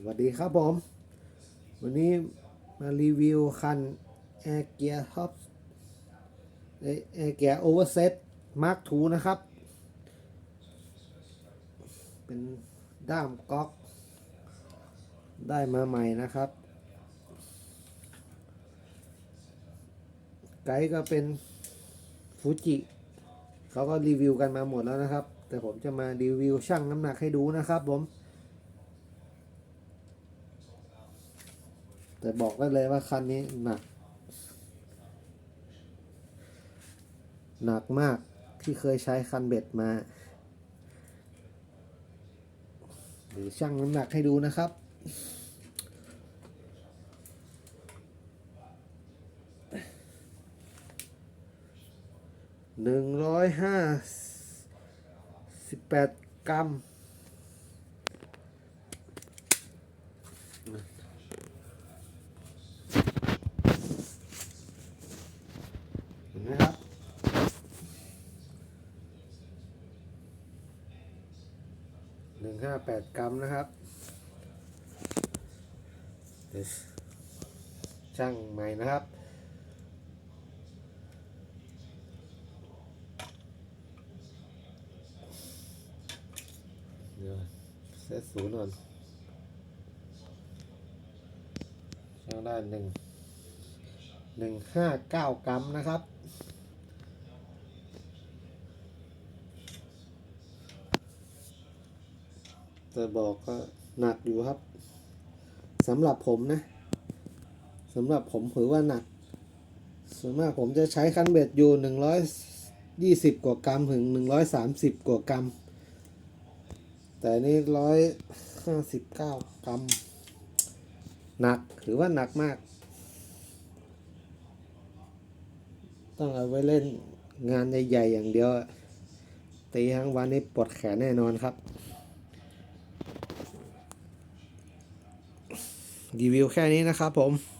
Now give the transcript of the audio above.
สวัสดีครับผม วันนี้มารีวิวคัน Air Gear Top Air Gear Overset Mark II นะครับ เป็นด้ามก๊อก ได้มาใหม่นะครับ ไกด์ก็เป็นฟูจิเขาก็รีวิวกันมาหมดแล้วนะครับ แต่ผมจะมารีวิวชั่งน้ำหนักให้ดูนะครับผม แต่บอกได้เลยว่าคันนี้หนัก หนักมากที่เคยใช้คันเบ็ดมาหรือชั่งน้ำหนักให้ดูนะครับ หนึ่งร้อยห้าสิบแปดกรัม เห็นไหมครับ หนึ่งห้าแปดกรัมนะครับช่างใหม่นะครับเดี๋ยวเซตศูนย์ก่อนช่างได้หนึ่งหนึ่งห้าเก้ากรัมนะครับ แต่บอกก็หนักอยู่ครับสำหรับผมนะสำหรับผมถือว่าหนัก ส่วนมากผมจะใช้คันเบ็ดอยู่หนึ่งร้อยยี่สิบกว่ากรัมถึงหนึ่งร้อยสามสิบกว่ากรัม แต่นี่ร้อยห้าสิบเก้ากรัมหนักถือว่าหนักมาก ต้องเอาไว้เล่นงานใหญ่ๆอย่างเดียวตีทั้งวันนี้ปวดแขนแน่นอนครับ รีวิวแค่นี้นะครับผม